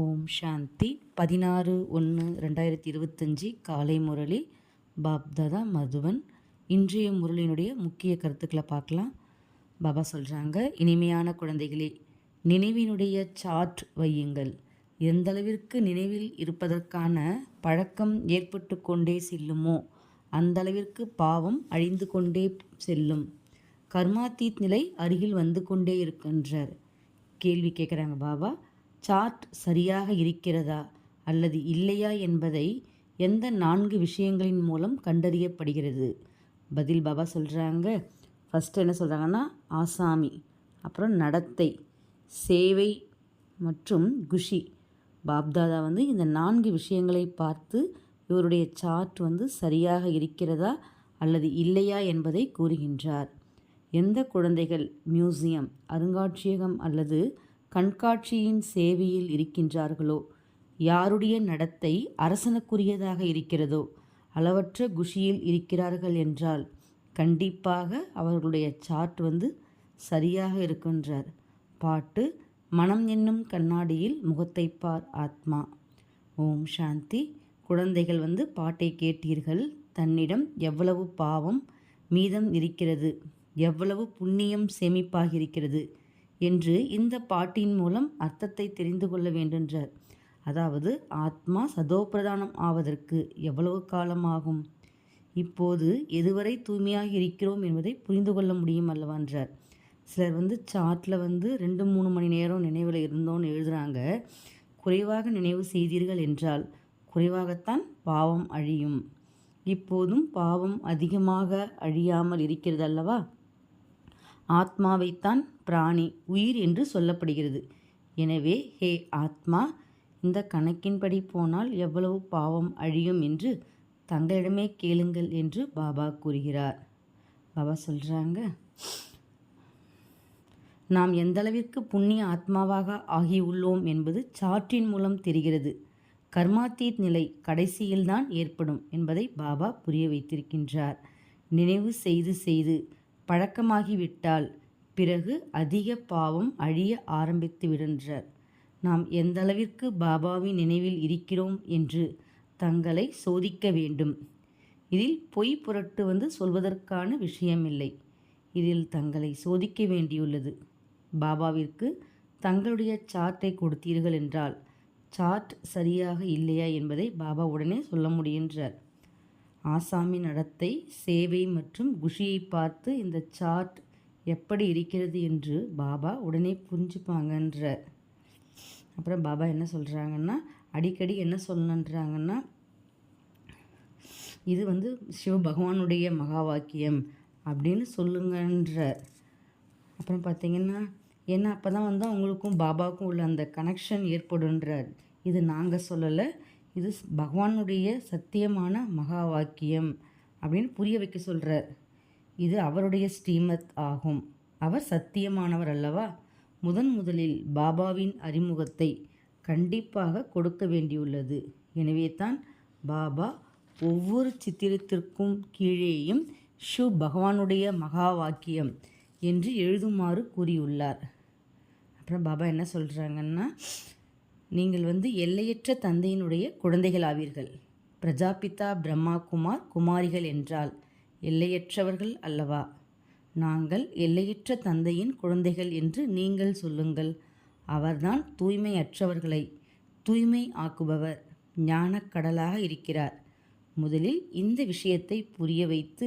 ஓம் சாந்தி. பதினாறு ஒன்று ரெண்டாயிரத்தி இருபத்தஞ்சி காலை முரளி. பாப்தாதா மதுவன் இன்றைய முரளியினுடைய முக்கிய கருத்துக்களை பார்க்கலாம். பாபா சொல்கிறாங்க இனிமையான குழந்தைகளே நினைவினுடைய சார்ட் வையுங்கள். எந்தளவிற்கு நினைவில் இருப்பதற்கான பழக்கம் ஏற்பட்டு கொண்டே செல்லுமோ அந்தளவிற்கு பாவம் அழிந்து கொண்டே செல்லும். கர்மாத்தீத் நிலை அருகில் வந்து கொண்டே இருக்கின்றார். கேள்வி கேட்குறாங்க பாபா. சார்ட் சரியாக இருக்கிறதா அல்லது இல்லையா என்பதை எந்த நான்கு விஷயங்களின் மூலம் கண்டறியப்படுகிறது? பதில் பாபா சொல்கிறாங்க ஃபஸ்ட்டு என்ன சொல்கிறாங்கன்னா ஆசாமி அப்புறம் நடத்தை சேவை மற்றும் குஷி. பாப்தாதா வந்து இந்த நான்கு விஷயங்களை பார்த்து இவருடைய சார்ட் வந்து சரியாக இருக்கிறதா அல்லது இல்லையா என்பதை கூறுகின்றார். எந்த குழந்தைகள் மியூசியம் அருங்காட்சியகம் அல்லது கண்காட்சியின் சேவையில் இருக்கின்றார்களோ? யாருடைய நடத்தை அரசனுக்குரியதாக இருக்கிறதோ? அளவற்ற குஷியில் இருக்கிறார்கள் என்றால் கண்டிப்பாக அவர்களுடைய சார்ட் வந்து சரியாக இருக்கின்றார். பாட்டு மனம் என்னும் கண்ணாடியில் முகத்தை பார் ஆத்மா. ஓம் சாந்தி. குழந்தைகள் வந்து பாட்டை கேட்டீர்கள். தன்னிடம் எவ்வளவு பாவம் மீதம் இருக்கிறது? எவ்வளவு புண்ணியம் சேமிப்பாகியிருக்கிறது? என்று இந்த பாட்டின் மூலம் அர்த்தத்தை தெரிந்து கொள்ள வேண்டுன்றார். அதாவது ஆத்மா சதோபிரதானம் ஆவதற்கு எவ்வளவு காலமாகும்? இப்போது எதுவரை தூய்மையாக இருக்கிறோம் என்பதை புரிந்து கொள்ள முடியும் அல்லவான்றார் சிலர் வந்து சாட்டில் வந்து ரெண்டு மூணு மணி நேரம் நினைவில் இருந்தோன்னு எழுதுகிறாங்க குறைவாக நினைவு செய்தீர்கள் என்றால் குறைவாகத்தான் பாவம் அழியும். இப்போதும் பாவம் அதிகமாக அழியாமல் இருக்கிறது அல்லவா? ஆத்மாவைத்தான் பிராணி உயிர் என்று சொல்லப்படுகிறது. எனவே ஹே ஆத்மா இந்த கணக்கின்படி போனால் எவ்வளவு பாவம் அழியும் என்று தங்களிடமே கேளுங்கள் என்று பாபா கூறுகிறார். பாபா சொல்கிறாங்க நாம் எந்தளவிற்கு புண்ணிய ஆத்மாவாக ஆகியுள்ளோம் என்பது சாற்றின் மூலம் தெரிகிறது. கர்மாத்தீத் நிலை கடைசியில்தான் ஏற்படும் என்பதை பாபா புரிய வைத்திருக்கின்றார். நினைவு செய்து செய்து பழக்கமாகிவிட்டால் பிறகு அதிக பாவம் அழிய ஆரம்பித்து விடுகின்றார். நாம் எந்தளவிற்கு பாபாவின் நினைவில் இருக்கிறோம் என்று தங்களை சோதிக்க வேண்டும். இதில் பொய் புரட்டு வந்து சொல்வதற்கான விஷயமில்லை. இதில் தங்களை சோதிக்க வேண்டியுள்ளது. பாபாவிற்கு தங்களுடைய சார்ட்டை கொடுத்தீர்கள் என்றால் சார்ட் சரியாக இல்லையா என்பதை பாபா உடனே சொல்ல முடிகின்றார். ஆசாமி நடத்தை சேவை மற்றும் குஷியை பார்த்து இந்த சார்ட் எப்படி இருக்கிறது என்று பாபா உடனே புரிஞ்சுப்பாங்கன்றார் அப்புறம் பாபா என்ன சொல்கிறாங்கன்னா அடிக்கடி என்ன சொல்லணுன்றாங்கன்னா இது வந்து சிவ பகவானுடைய மகா வாக்கியம் அப்படின்னு சொல்லுங்கன்ற. அப்புறம் பார்த்தீங்கன்னா ஏன்னா அப்போ தான் வந்து அவங்களுக்கும் பாபாவுக்கும் உள்ள அந்த கனெக்ஷன் ஏற்படுன்றார் இது நாங்கள் சொல்லலை. இது பகவானுடைய சத்தியமான மகா வாக்கியம் அப்படின்னு புரிய வைக்க சொல்கிறார் இது அவருடைய ஸ்ரீமத் ஆகும். அவர் சத்தியமானவர் அல்லவா? முதன் முதலில் பாபாவின் அறிமுகத்தை கண்டிப்பாக கொடுக்க வேண்டியுள்ளது. எனவே தான் பாபா ஒவ்வொரு சித்திரத்திற்கும் கீழேயும் ஷு பகவானுடைய மகா வாக்கியம் என்று எழுதுமாறு கூறியுள்ளார். அப்புறம் பாபா என்ன சொல்கிறாங்கன்னா நீங்கள் வந்து எல்லையற்ற தந்தையினுடைய குழந்தைகள் ஆவீர்கள் பிரஜாபிதா பிரம்மா குமார் குமாரிகள் என்றால் எல்லையற்றவர்கள் அல்லவா? நாங்கள் எல்லையற்ற தந்தையின் குழந்தைகள் என்று நீங்கள் சொல்லுங்கள். அவர்தான் தூய்மையற்றவர்களை தூய்மை ஆக்குபவர் ஞானக்கடலாக இருக்கிறார். முதலில் இந்த விஷயத்தை புரிய வைத்து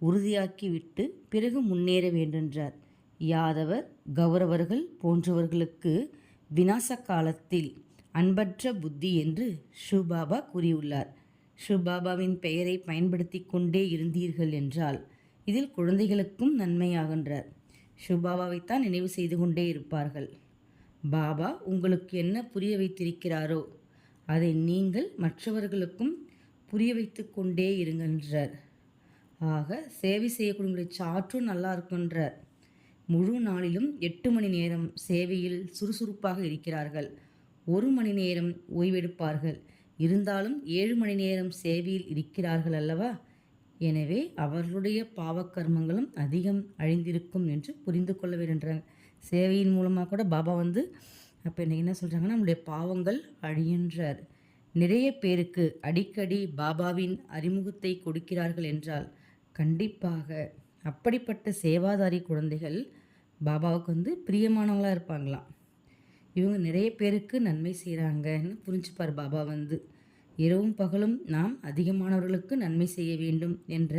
உறுதியாக்கிவிட்டு பிறகு முன்னேற வேண்டுன்றார். யாதவர் கௌரவர்கள் போன்றவர்களுக்கு வினாச காலத்தில் அன்பற்ற புத்தி என்று ஷுபாபா கூறியுள்ளார். ஷுபாபாவின் பெயரை பயன்படுத்தி கொண்டே இருந்தீர்கள் என்றால் இதில் குழந்தைகளுக்கும் நன்மையாகின்றார். ஷுபாபாவைத்தான் நினைவு செய்து கொண்டே இருப்பார்கள். பாபா உங்களுக்கு என்ன புரிய வைத்திருக்கிறாரோ அதை நீங்கள் மற்றவர்களுக்கும் புரிய வைத்து கொண்டே இருங்கன்றார். ஆக சேவை செய்யக்கூடிய சாற்றும் நல்லா இருக்குன்றார். முழு நாளிலும் எட்டு மணி நேரம் சேவையில் சுறுசுறுப்பாக இருக்கிறார்கள். ஒரு மணி நேரம் ஓய்வெடுப்பார்கள். இருந்தாலும் ஏழு மணி நேரம் சேவையில் இருக்கிறார்கள் அல்லவா? எனவே அவர்களுடைய பாவக்கர்மங்களும் அதிகம் அழிந்திருக்கும் என்று புரிந்து கொள்ள வேண்டுன்றாங்க சேவையின் மூலமாக கூட பாபா வந்து அப்போ இன்றைக்கி என்ன சொல்கிறாங்கன்னா நம்முடைய பாவங்கள் அழிகின்றார். நிறைய பேருக்கு அடிக்கடி பாபாவின் அறிமுகத்தை கொடுக்கிறார்கள் என்றால் கண்டிப்பாக அப்படிப்பட்ட சேவாதாரி குழந்தைகள் பாபாவுக்கு வந்து பிரியமானவங்களாக இருப்பாங்களாம். இவங்க நிறைய பேருக்கு நன்மை செய்கிறாங்கன்னு புரிஞ்சுப்பார் பாபா வந்து. இரவும் பகலும் நாம் அதிகமானவர்களுக்கு நன்மை செய்ய வேண்டும் என்ற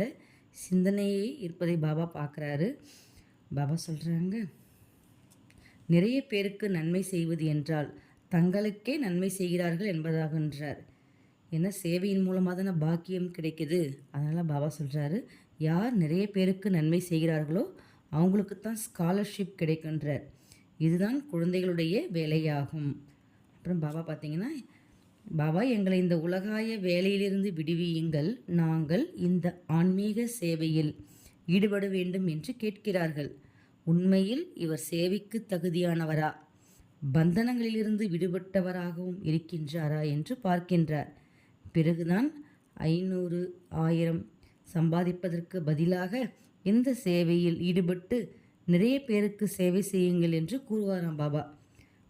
சிந்தனையே இருப்பதை பாபா பார்க்குறாரு. பாபா சொல்கிறாங்க நிறைய பேருக்கு நன்மை செய்வது என்றால் தங்களுக்கே நன்மை செய்கிறார்கள் என்பதாகின்றார் ஏன்னா சேவையின் மூலமாக தானே பாக்கியம் கிடைக்குது? அதனால் பாபா சொல்கிறாரு யார் நிறைய பேருக்கு நன்மை செய்கிறார்களோ அவங்களுக்கு தான் ஸ்காலர்ஷிப் கிடைக்கின்றார் இதுதான் குழந்தைகளுடைய வேலையாகும். அப்புறம் பாபா பார்த்தீங்கன்னா பாபா எங்களை இந்த உலகாய வேலையிலிருந்து விடுவியுங்கள். நாங்கள் இந்த ஆன்மீக சேவையில் ஈடுபட வேண்டும் என்று கேட்கிறார்கள். உண்மையில் இவர் சேவைக்கு தகுதியானவரா? பந்தனங்களிலிருந்து விடுபட்டவராகவும் இருக்கின்றாரா என்று பார்க்கின்றார். பிறகுதான் ஐநூறு ஆயிரம் சம்பாதிப்பதற்கு பதிலாக இந்த சேவையில் ஈடுபட்டு நிறைய பேருக்கு சேவை செய்யுங்கள் என்று கூறுவாராம் பாபா.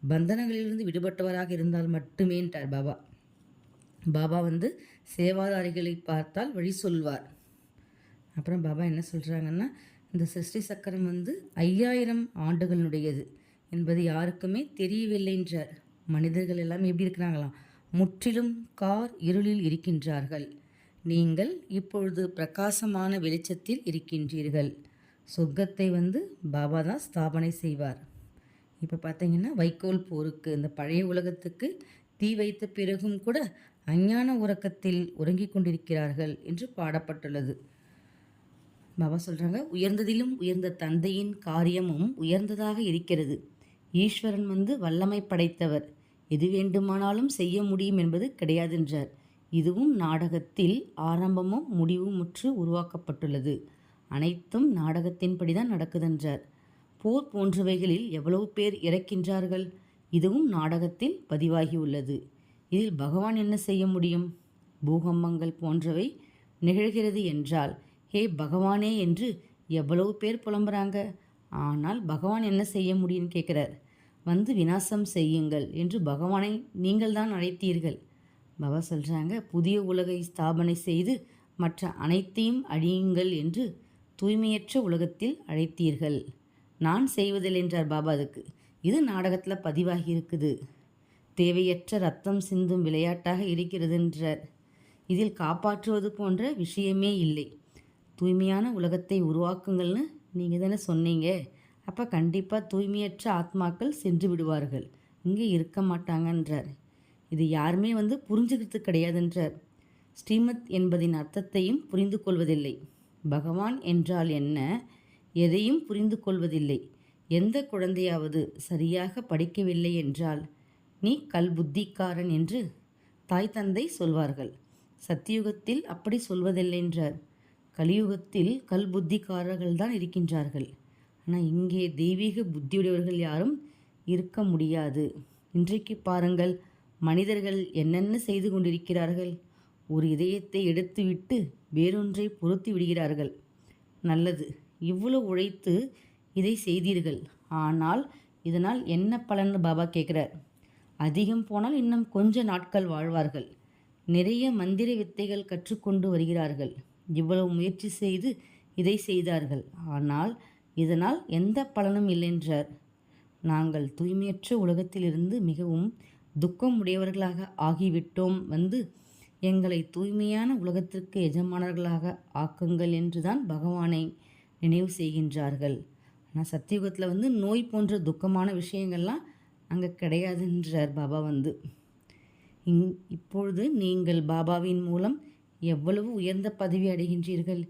பந்தனங்களிலிருந்து விடுபட்டவராக இருந்தால் மட்டுமேன்றார் பாபா. பாபா வந்து சேவாதாரிகளை பார்த்தால் வழி சொல்வார். அப்புறம் பாபா என்ன சொல்கிறாங்கன்னா இந்த சிருஷ்டி சக்கரம் வந்து ஐயாயிரம் ஆண்டுகளினுடையது என்பது யாருக்குமே தெரியவில்லைன்றார் மனிதர்கள் எல்லாம் எப்படி இருக்கிறாங்களாம்? முற்றிலும் கார் இருளில் இருக்கின்றார்கள். நீங்கள் இப்பொழுது பிரகாசமான வெளிச்சத்தில் இருக்கின்றீர்கள். சொர்க்கத்தை வந்து பாபா தான் ஸ்தாபனை செய்வார். இப்போ பார்த்தீங்கன்னா வைக்கோல் போருக்கு இந்த பழைய உலகத்துக்கு தீ வைத்த பிறகும் கூட அஞ்ஞான உறக்கத்தில் உறங்கிக் கொண்டிருக்கிறார்கள் என்று பாடப்பட்டுள்ளது. பாபா சொல்கிறாங்க உயர்ந்ததிலும் உயர்ந்த தந்தையின் காரியமும் உயர்ந்ததாக இருக்கிறது. ஈஸ்வரன் வந்து வல்லமை படைத்தவர். எது வேண்டுமானாலும் செய்ய முடியும் என்பது கிடையாதென்றார். இதுவும் நாடகத்தில் ஆரம்பமும் முடிவும் முற்று உருவாக்கப்பட்டுள்ளது. அனைத்தும் நாடகத்தின்படி தான் நடக்குதென்றார். போர் போன்றவைகளில் எவ்வளவு பேர் இறக்கின்றார்கள்? இதுவும் நாடகத்தில் பதிவாகியுள்ளது. இதில் பகவான் என்ன செய்ய முடியும்? பூகம்பங்கள் போன்றவை நிகழ்கிறது என்றால் ஹே பகவானே என்று எவ்வளவு பேர் புலம்புறாங்க? ஆனால் பகவான் என்ன செய்ய முடியும்னு கேட்குறார். வந்து விநாசம் செய்யுங்கள் என்று பகவானை நீங்கள் தான் அழைத்தீர்கள். பாபா சொல்கிறாங்க புதிய உலகை ஸ்தாபனை செய்து மற்ற அனைத்தையும் அழியுங்கள் என்று தூய்மையற்ற உலகத்தில் அழைத்தீர்கள். நான் செய்வதில்லை என்றார் பாபா அதுக்கு. இது நாடகத்தில் பதிவாகி இருக்குது. தேவையற்ற ரத்தம் சிந்தும் விளையாட்டாக இருக்கிறது என்றார். இதில் காப்பாற்றுவது போன்ற விஷயமே இல்லை. தூய்மையான உலகத்தை உருவாக்குங்கள்னு நீங்கள் தானே சொன்னீங்க. அப்போ கண்டிப்பாக தூய்மையற்ற ஆத்மாக்கள் சென்று விடுவார்கள். இங்கே இருக்க மாட்டாங்கன்றார் இது யாருமே வந்து புரிஞ்சுக்கிறது கிடையாதுன்றார். ஸ்ரீமத் என்பதின் அர்த்தத்தையும் புரிந்து கொள்வதில்லை. பகவான் என்றால் என்ன? எதையும் புரிந்து கொள்வதில்லை. எந்த குழந்தையாவது சரியாக படிக்கவில்லை என்றால் நீ கல் புத்திக்காரன் என்று தாய் தந்தை சொல்வார்கள். சத்தியுகத்தில் அப்படி சொல்வதில்லை என்றார் கலியுகத்தில் கல்புத்திக்காரர்கள் தான் இருக்கின்றார்கள். ஆனால் இங்கே தெய்வீக புத்தியுடையவர்கள் யாரும் இருக்க முடியாது. இன்றைக்கு பாருங்கள் மனிதர்கள் என்னென்ன செய்து கொண்டிருக்கிறார்கள்? ஒரு இதயத்தை எடுத்துவிட்டு வேறொன்றை பொருத்தி விடுகிறார்கள். நல்லது. இவ்வளவு உழைத்து இதை செய்தீர்கள். ஆனால் இதனால் என்ன பலன்? பாபா கேட்குறார். அதிகம் போனால் இன்னும் கொஞ்ச நாட்கள் வாழ்வார்கள். நிறைய மந்திர வித்தைகள் கற்றுக்கொண்டு வருகிறார்கள். இவ்வளவு முயற்சி செய்து இதை செய்தார்கள். ஆனால் இதனால் எந்த பலனும் இல்லைன்றார். நாங்கள் தூய்மையற்ற உலகத்திலிருந்து மிகவும் துக்கம் உடையவர்களாக ஆகிவிட்டோம். வந்து எங்களை தூய்மையான உலகத்திற்கு எஜமானர்களாக ஆக்குங்கள் என்றுதான் பகவானை நினைவு செய்கின்றார்கள். ஆனால் சத்தியுகத்தில் வந்து நோய் போன்ற துக்கமான விஷயங்கள்லாம் அங்கே கிடையாதுன்றார் பாபா வந்து. இங் இப்பொழுது நீங்கள் பாபாவின் மூலம் எவ்வளவு உயர்ந்த பதவி அடைகின்றீர்கள்?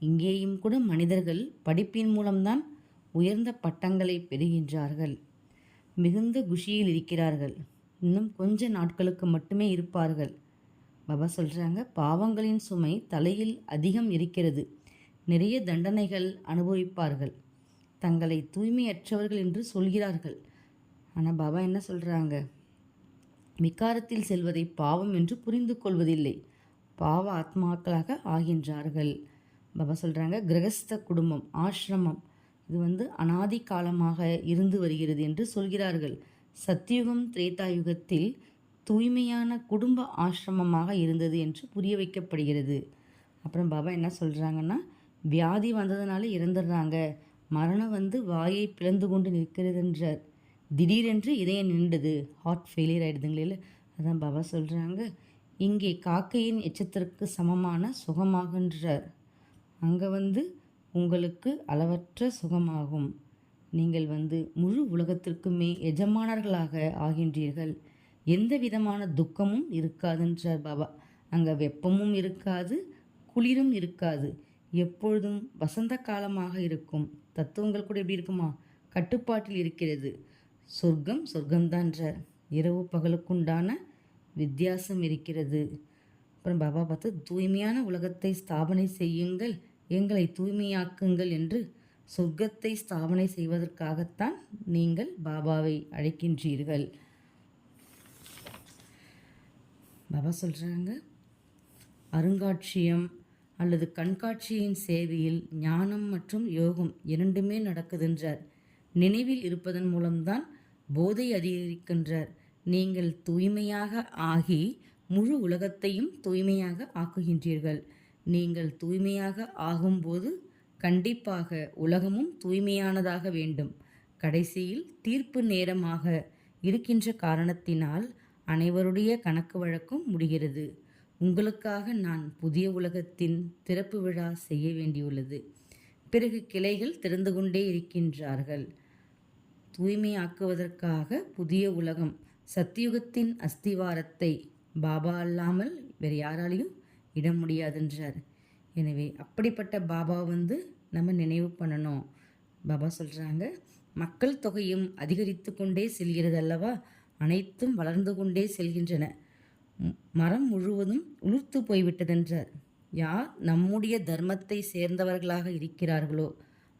இங்கேயும் கூட மனிதர்கள் படிப்பின் மூலம்தான் உயர்ந்த பட்டங்களை பெறுகின்றார்கள். மிகுந்த குஷியில் இருக்கிறார்கள். இன்னும் கொஞ்ச நாட்களுக்கு மட்டுமே இருப்பார்கள். பாபா சொல்கிறாங்க பாவங்களின் சுமை தலையில் அதிகம் இருக்கிறது. நிறைய தண்டனைகள் அனுபவிப்பார்கள். தங்களை தூய்மையற்றவர்கள் என்று சொல்கிறார்கள். ஆனால் பாபா என்ன சொல்கிறாங்க விகாரத்தில் செல்வதை பாவம் என்று புரிந்து கொள்வதில்லை. பாவ ஆத்மாக்களாக ஆகின்றார்கள். பாபா சொல்கிறாங்க கிரகஸ்த குடும்பம் ஆசிரமம் இது வந்து அனாதி காலமாக இருந்து வருகிறது என்று சொல்கிறார்கள். சத்தியுகம் திரேதாயுகத்தில் தூய்மையான குடும்ப ஆசிரமமாக இருந்தது என்று புரிய வைக்கப்படுகிறது. அப்புறம் பாபா என்ன சொல்கிறாங்கன்னா வியாதி வந்ததுனால இறந்துடுறாங்க. மரணம் வந்து வாயை பிளந்து கொண்டு நிற்கிறதுன்றார். திடீரென்று இதயம் நின்றுது ஹார்ட் ஃபெயிலியர் ஆகிடுதுங்களே அதான் பாபா சொல்கிறாங்க இங்கே காக்கையின் எச்சத்திற்கு சமமான சுகமாகின்றார். அங்கே வந்து உங்களுக்கு அளவற்ற சுகமாகும். நீங்கள் வந்து முழு உலகத்திற்குமே எஜமானர்களாக ஆகின்றீர்கள். எந்த விதமான துக்கமும் இருக்காதுன்றார் பாபா. அங்கே வெப்பமும் இருக்காது குளிரும் இருக்காது. எப்பொழுதும் வசந்த காலமாக இருக்கும். தத்துவங்கள் கூட எப்படி இருக்குமா? கட்டுப்பாட்டில் இருக்கிறது. சொர்க்கம் சொர்க்கம்தான்றார் இரவு பகலுக்குண்டான வித்தியாசம் இருக்கிறது. அப்புறம் பாபா பார்த்து தூய்மையான உலகத்தை ஸ்தாபனை செய்யுங்கள் எங்களை தூய்மையாக்குங்கள் என்று சொர்க்கத்தை ஸ்தாபனை செய்வதற்காகத்தான் நீங்கள் பாபாவை அழைக்கின்றீர்கள். பாபா சொல்கிறாங்க அருங்காட்சியம் அல்லது கண்காட்சியின் சேவையில் ஞானம் மற்றும் யோகம் இரண்டுமே நடக்குதுன்றார். நினைவில் இருப்பதன் மூலம்தான் போதை அதிகரிக்கின்றார். நீங்கள் தூய்மையாக ஆகி முழு உலகத்தையும் தூய்மையாக ஆக்குகின்றீர்கள். நீங்கள் தூய்மையாக ஆகும்போது கண்டிப்பாக உலகமும் தூய்மையானதாக வேண்டும். கடைசியில் தீர்ப்பு நேரமாக இருக்கின்ற காரணத்தினால் அனைவருடைய கணக்கு வழக்கும் முடிகிறது. உங்களுக்காக நான் புதிய உலகத்தின் திறப்பு விழா செய்ய வேண்டியுள்ளது. பிறகு கிளைகள் திறந்து கொண்டே இருக்கின்றார்கள். தூய்மையாக்குவதற்காக புதிய உலகம் சத்தியுகத்தின் அஸ்திவாரத்தை பாபா அல்லாமல் வேறு யாராலையும் இட முடியாதென்றார். எனவே அப்படிப்பட்ட பாபா வந்து நம்ம நினைவு பண்ணணும். பாபா சொல்கிறாங்க மக்கள் தொகையும் அதிகரித்து கொண்டே செல்கிறது அல்லவா? அனைத்தும் வளர்ந்து கொண்டே செல்கின்றன. மரம் முழுவதும் உளுர்த்து போய்விட்டதென்றார். யார் நம்முடைய தர்மத்தை சேர்ந்தவர்களாக இருக்கிறார்களோ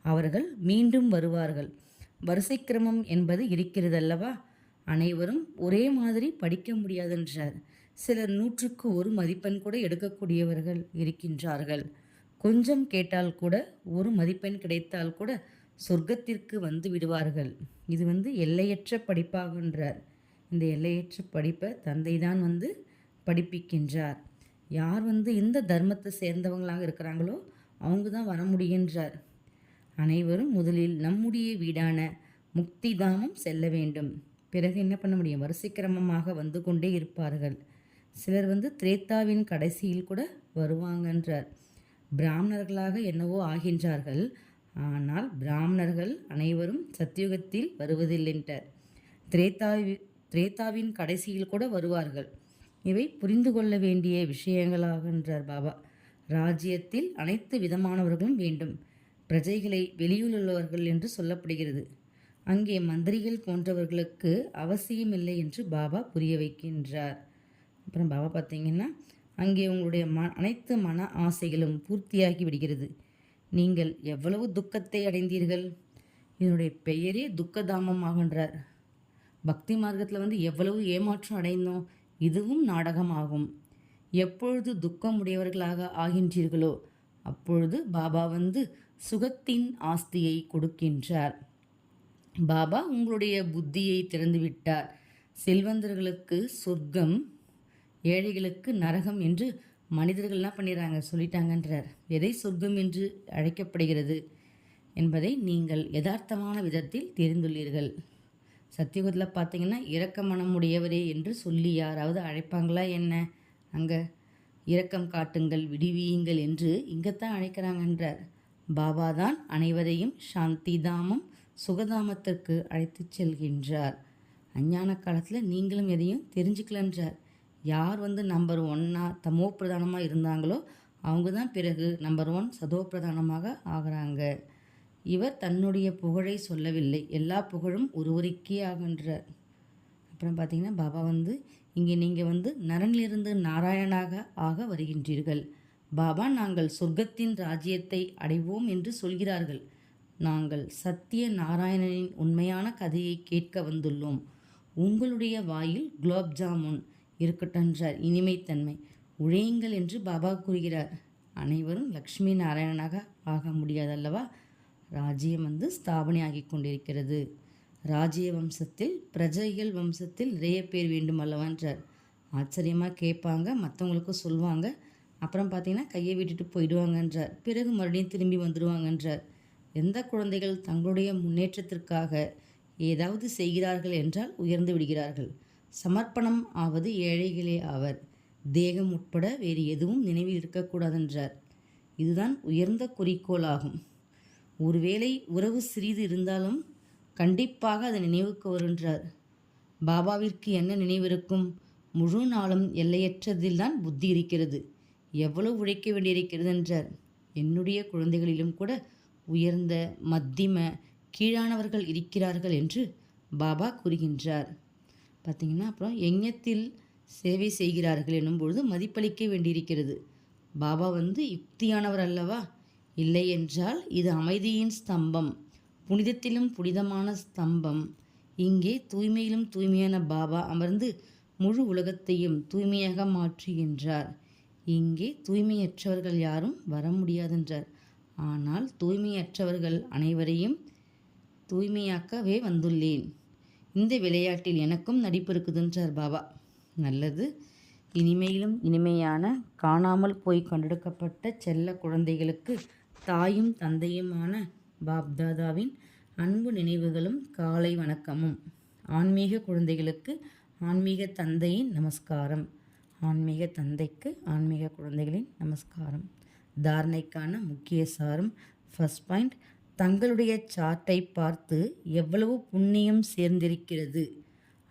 அவர்கள் மீண்டும் வருவார்கள். வரிசை கிரமம் என்பது இருக்கிறதல்லவா? அனைவரும் ஒரே மாதிரி படிக்க முடியாதென்றார். சிலர் நூற்றுக்கு ஒரு மதிப்பெண் கூட எடுக்கக்கூடியவர்கள் இருக்கின்றார்கள். கொஞ்சம் கேட்டால் கூட ஒரு மதிப்பெண் கிடைத்தால் கூட சொர்க்கத்திற்கு வந்து விடுவார்கள். இது வந்து எல்லையற்ற படிப்பாகின்றார் இந்த எல்லையற்ற படிப்பை தந்தை தான் வந்து படிப்பிக்கின்றார். யார் வந்து இந்த தர்மத்தை சேர்ந்தவங்களாக இருக்கிறாங்களோ அவங்க தான் வர முடிகின்றார் அனைவரும் முதலில் நம்முடைய வீடான முக்திதாமம் செல்ல வேண்டும். பிறகு என்ன பண்ண முடியும்? வரிசைக்கிரமமாக வந்து கொண்டே இருப்பார்கள். சிலர் வந்து திரேத்தாவின் கடைசியில் கூட வருவாங்கன்றார். பிராமணர்களாக என்னவோ ஆகின்றார்கள். ஆனால் பிராமணர்கள் அனைவரும் சத்தியுகத்தில் வருவதில்லைன்றார். திரேத்தாவி திரேதாவின் கடைசியில் கூட வருவார்கள். இவை புரிந்து கொள்ள வேண்டிய விஷயங்களாகின்றார் பாபா. ராஜ்யத்தில் அனைத்து விதமானவர்களும் வேண்டும். பிரஜைகளை வெளியுள்ளவர்கள் என்று சொல்லப்படுகிறது. அங்கே மந்திரிகள் போன்றவர்களுக்கு அவசியமில்லை என்று பாபா புரிய வைக்கின்றார். அப்புறம் பாபா பார்த்தீங்கன்னா அங்கே உங்களுடைய ம அனைத்து மன ஆசைகளும் பூர்த்தியாகி விடுகிறது. நீங்கள் எவ்வளவு துக்கத்தை அடைந்தீர்கள்? இதனுடைய பெயரே துக்கதாமமாகின்றார். பக்தி மார்க்கத்தில் வந்து எவ்வளவு ஏமாற்றம் அடைந்தோம்? இதுவும் நாடகமாகும். எப்பொழுது துக்கம் உடையவர்களாக ஆகின்றீர்களோ அப்பொழுது பாபா வந்து சுகத்தின் ஆஸ்தியை கொடுக்கின்றார். பாபா உங்களுடைய புத்தியை திறந்துவிட்டார். செல்வந்தர்களுக்கு சொர்க்கம் ஏழைகளுக்கு நரகம் என்று மனிதர்கள் என்ன பண்ணிடுறாங்க சொல்லிட்டாங்கன்றார். எதை சொர்க்கம் என்று அழைக்கப்படுகிறது என்பதை நீங்கள் யதார்த்தமான விதத்தில் தெரிந்துள்ளீர்கள். சத்தியுகத்தில் பார்த்தீங்கன்னா இரக்க மனமுடையவரே என்று சொல்லி யாராவது அழைப்பாங்களா என்ன? அங்கே இரக்கம் காட்டுங்கள் விடுவியுங்கள் என்று இங்கத்தான் அழைக்கிறாங்கன்றார். பாபா தான் அனைவரையும் சாந்தி தாமம் சுகதாமத்திற்கு அழைத்துச் செல்கின்றார். அஞ்ஞான காலத்தில் நீங்களும் எதையும் தெரிஞ்சுக்கலன்றார். யார் வந்து நம்பர் ஒன்னா தமோ பிரதானமாக இருந்தாங்களோ அவங்க தான் பிறகு நம்பர் ஒன் சதோ பிரதானமாக ஆகிறாங்க. இவர் தன்னுடைய புகழை சொல்லவில்லை. எல்லா புகழும் ஒருவருக்கே ஆகின்றார். அப்புறம் பார்த்தீங்கன்னா பாபா வந்து இங்கே நீங்கள் வந்து நரனிலிருந்து நாராயணாக ஆக வருகின்றீர்கள். பாபா நாங்கள் சொர்க்கத்தின் ராஜ்யத்தை அடைவோம் என்று சொல்கிறார்கள். நாங்கள் சத்திய நாராயணனின் உண்மையான கதையை கேட்க வந்துள்ளோம். உங்களுடைய வாயில் குலோப் ஜாமுன். இருக்கட்டென்றார் இனிமைத்தன்மை. உழையுங்கள் என்று பாபா கூறுகிறார். அனைவரும் லக்ஷ்மி நாராயணனாக ஆக முடியாதல்லவா? ராஜ்யம் வந்து ஸ்தாபனையாகி கொண்டிருக்கிறது. ராஜ்ய வம்சத்தில் பிரஜைகள் வம்சத்தில் நிறைய பேர் வேண்டும் அல்லவான்றார் ஆச்சரியமாக கேட்பாங்க மற்றவங்களுக்கும் சொல்லுவாங்க அப்புறம் பார்த்தீங்கன்னா கையை விட்டுட்டு போயிடுவாங்கன்றார் பிறகு மறுபடியும் திரும்பி வந்துடுவாங்கன்றார் எந்த குழந்தைகள் தங்களுடைய முன்னேற்றத்திற்காக ஏதாவது செய்கிறார்கள் என்றால் உயர்ந்து விடுகிறார்கள். சமர்ப்பணம் ஆவது ஏழைகளே ஆவர். தேகம் உட்பட வேறு எதுவும் நினைவில் இருக்கக்கூடாதென்றார். இதுதான் உயர்ந்த குறிக்கோள் ஆகும் ஒருவேளை உறவு சிறிது இருந்தாலும் கண்டிப்பாக அது நினைவுக்கு வருன்றார் பாபாவிற்கு என்ன நினைவிருக்கும்? முழு நாளும் எல்லையற்றதில்தான் புத்தி இருக்கிறது. எவ்வளவு உழைக்க வேண்டியிருக்கிறது என்றார் என்னுடைய குழந்தைகளிலும் கூட உயர்ந்த மத்திம கீழானவர்கள் இருக்கிறார்கள் என்று பாபா கூறுகின்றார். பார்த்தீங்கன்னா அப்புறம் எங்கத்தில் சேவை செய்கிறார்கள் எனும் பொழுது மதிப்பளிக்க வேண்டியிருக்கிறது. பாபா வந்து யுக்தியானவர் அல்லவா? இல்லை என்றால் இது அமைதியின் ஸ்தம்பம் புனிதத்திலும் புனிதமான ஸ்தம்பம். இங்கே தூய்மையிலும் தூய்மையான பாபா அமர்ந்து முழு உலகத்தையும் தூய்மையாக மாற்றுகின்றார். இங்கே தூய்மையற்றவர்கள் யாரும் வர முடியாதென்றார். ஆனால் தூய்மையற்றவர்கள் அனைவரையும் தூய்மையாக்கவே வந்துள்ளேன். இந்த விளையாட்டில் எனக்கும் நடிப்பு இருக்குதுன்றார் பாபா. நல்லது. இனிமையிலும் இனிமையான காணாமல் போய் கண்டெடுக்கப்பட்ட செல்ல குழந்தைகளுக்கு தாயும் தந்தையுமான பாப்தாதாவின் அன்பு நினைவுகளும் காலை வணக்கமும். ஆன்மீக குழந்தைகளுக்கு ஆன்மீக தந்தையின் நமஸ்காரம். ஆன்மீக தந்தைக்கு ஆன்மீக குழந்தைகளின் நமஸ்காரம். தாரணைக்கான முக்கிய சாரம் ஃபஸ்ட் பாயிண்ட் தங்களுடைய சார்ட்டை பார்த்து எவ்வளவு புண்ணியம் சேர்ந்திருக்கிறது.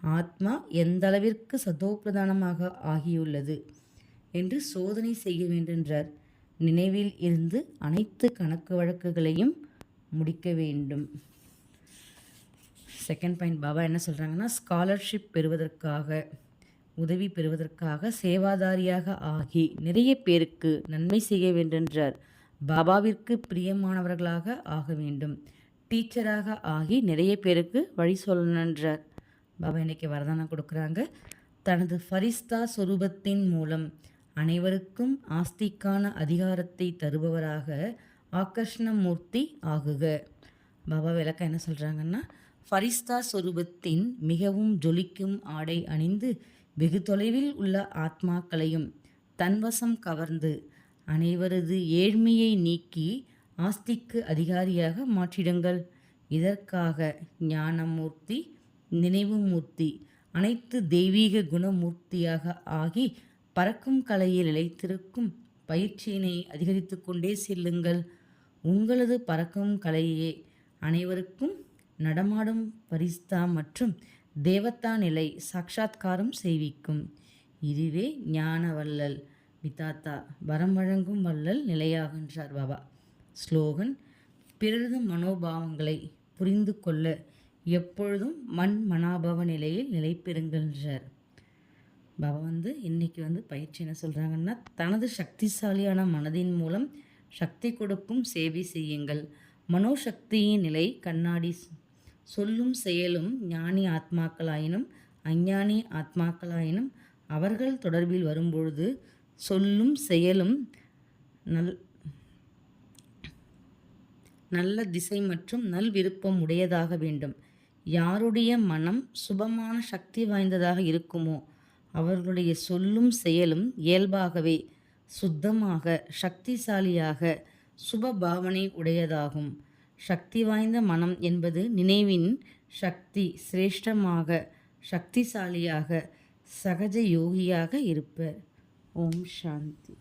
ஆத்மா எந்த அளவிற்கு சதோப்பிரதானமாக ஆகியுள்ளது என்று சோதனை செய்ய வேண்டுன்றார் நினைவில் இருந்து அனைத்து கணக்கு வழக்குகளையும் முடிக்க வேண்டும். செகண்ட் பாயிண்ட் பாபா என்ன சொல்கிறாங்கன்னா ஸ்காலர்ஷிப் பெறுவதற்காக உதவி பெறுவதற்காக சேவாதாரியாக ஆகி நிறைய பேருக்கு நன்மை செய்ய வேண்டுன்றார் பாபாவிற்கு பிரியமானவர்களாக ஆக வேண்டும். டீச்சராக ஆகி நிறைய பேருக்கு வழி சொல்லணுன்றார் பாபா இன்னைக்கு வரதானம் கொடுக்குறாங்க. தனது ஃபரிஸ்தா சுரூபத்தின் மூலம் அனைவருக்கும் ஆஸ்திக்கான அதிகாரத்தை தருபவராக ஆகர்ஷ்ணமூர்த்தி ஆகுக. பாபா விளக்கம் என்ன சொல்கிறாங்கன்னா ஃபரிஸ்தா சொரூபத்தின் மிகவும் ஜொலிக்கும் ஆடை அணிந்து வெகு தொலைவில் உள்ள ஆத்மாக்களையும் தன்வசம் கவர்ந்து அனைவரது ஏழ்மையை நீக்கி ஆஸ்திக்கு அதிகாரியாக மாற்றிடுங்கள். இதற்காக ஞானமூர்த்தி நினைவுமூர்த்தி அனைத்து தெய்வீக குணமூர்த்தியாக ஆகி பறக்கும் கலையில் நிலைத்திருக்கும் பயிற்சியினை அதிகரித்து கொண்டே செல்லுங்கள். உங்களது பறக்கும் கலையே அனைவருக்கும் நடமாடும் பரிஸ்தா மற்றும் தேவத்தா நிலை சாட்சாத்காரம் செய்விக்கும். இதுவே ஞானவல்லல் வள்ளல் விதாத்தா வரம் வழங்கும் வள்ளல் நிலையாகின்றார் பாபா. ஸ்லோகன் பிறரது மனோபாவங்களை புரிந்து கொள்ள எப்பொழுதும் மண் மனாபவ நிலையில் நிலை பெறுங்கள்ன்றார் பாபா வந்து இன்றைக்கி வந்து பயிற்சி என்ன சொல்கிறாங்கன்னா தனது சக்திசாலியான மனதின் மூலம் சக்தி கொடுக்கும் சேவை செய்யுங்கள். மனோசக்தியின் நிலை கண்ணாடி சொல்லும் செயலும் ஞானி ஆத்மாக்களாயினும் அஞ்ஞானி ஆத்மாக்களாயினும் அவர்கள் தொடர்பில் வரும்பொழுது சொல்லும் செயலும் நல் நல்ல திசை மற்றும் நல் விருப்பம் உடையதாக வேண்டும். யாருடைய மனம் சுபமான சக்தி வாய்ந்ததாக இருக்குமோ அவர்களுடைய சொல்லும் செயலும் இயல்பாகவே சுத்தமாக சக்திசாலியாக சுப பாவனை உடையதாகும். சக்தி வாய்ந்த மனம் என்பது நினைவின் சக்தி சிரேஷ்டமாக சக்திசாலியாக சகஜ யோகியாக இருப்பர். ஓம் சாந்தி